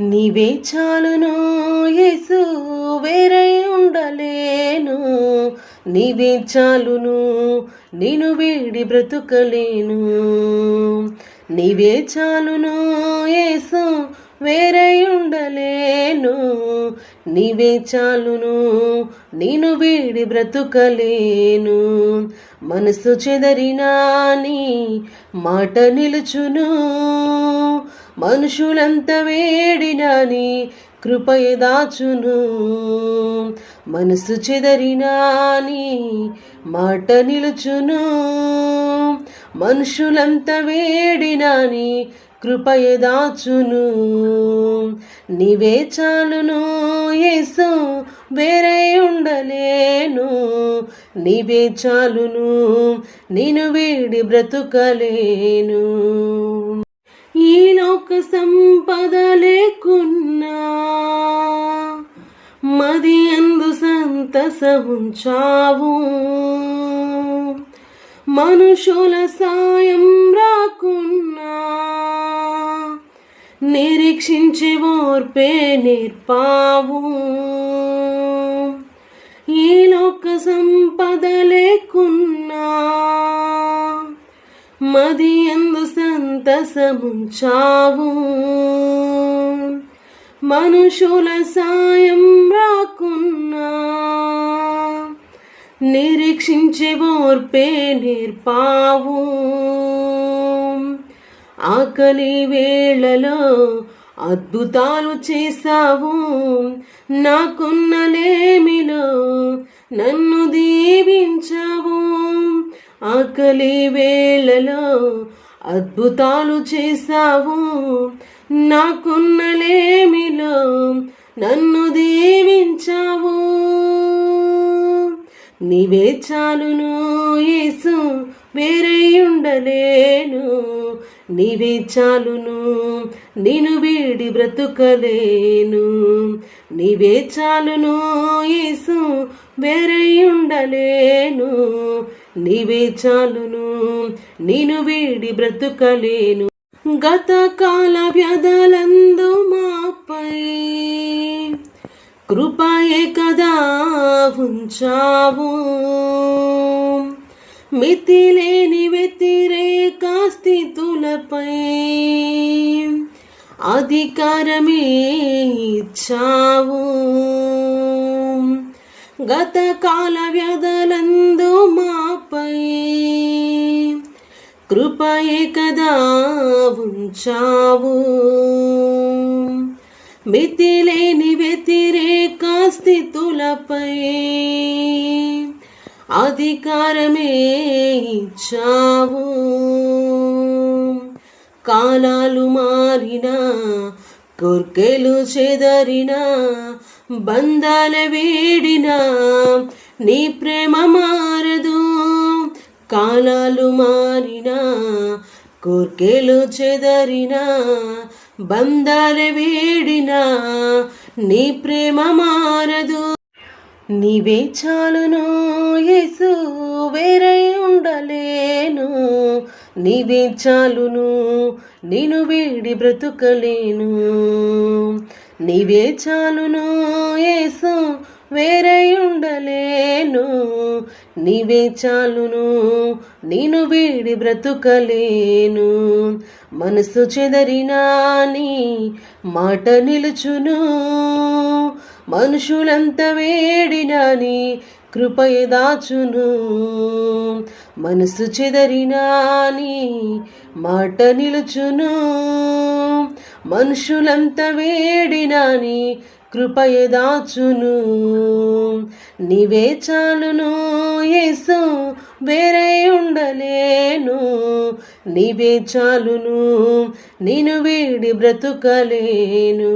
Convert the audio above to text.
నీవే చాలును యేసు వేరై ఉండలేను. నీవే చాలును నేను వీడి బ్రతుకలేను. నీవే చాలును యేసు వేరై ఉండలేను. నీవే చాలును నేను వీడి బ్రతుకలేను. మనసు చెదరినా నీ మాట నిలుచును. మనుషులంత వేడినని కృపయ దాచును. మనసు చెదరినా నీ మాట నిలుచును. మనుషులంత వేడినాని కృపయ దాచును. నీవే చాలును యేసు వేరే ఉండలేను. నీవే చాలును నేను వేడి బ్రతుకలేను. ఈ లోక సంపద లేకున్నా మది అందు సంతసముంచావు. మనుషుల సాయం రాకున్నా నిరీక్షించి ఓర్పే నేర్పావు. ఈ లోక సంపద లేకున్నా మది ఎందు సంతసముంచావు మనుషుల సాయం రాకున్నా. నిరీక్షించి ఓర్పే నేర్పావు. ఆకలి వేళలో అద్భుతాలు చేశావు. నాకున్న లేమిలో నన్ను దీవించ ఆకలి వేళలో అద్భుతాలు చేశావు. నాకున్నలేమిలో నన్ను దీవించావు. నీవే చాలును యేసు వేరే ఉండలేను నీవే చాలును నేను వీడి బ్రతుకలేను. నీవే చాలును యేసు వేరే ఉండలేను నీవే చాలును నేను వీడి బ్రతుకలేను. గత కాల వ్యధలందు మాపై కృపయే కదా ఉంచావు. మితిలేని వ్యతిరేక స్థితులపై అధికారమే ఇచ్చావు. గత కాల వ్యధలందు మాపై కృపయే కదా ఉంచావు. మితిలేని వ్యతిరేక స్థితులపై అధికారమే ఇచ్చావు. కాలాలు మారినా కొర్కెలు చెదరిన బంధాల వేడినా నీ ప్రేమ మారదు. కాలాలు మారినా కోర్కెలు చెదరినా బందార వేడినా నీ ప్రేమ మారదు. నీవే చాలును యేసు వేరై ఉండలేను. నీవే చాలును నేను వీడి బ్రతుకలేను. నీవే చాలును యేసు వేరై ఉండలేను నీవే చాలును నేను వీడి బ్రతుకలేను. మనసు చెదరినా నీ మాట నిలుచును. మనుషులంత వేడినా నీ కృపయ దాచును. మనసు చెదరినా నీ మాట నిలుచును. మనుషులంత వేడినా నీ కృపయ దాచును నీవే చాలును యేసు వేరే ఉండలేను. నీవే చాలును నేను వీడి బ్రతుకలేను.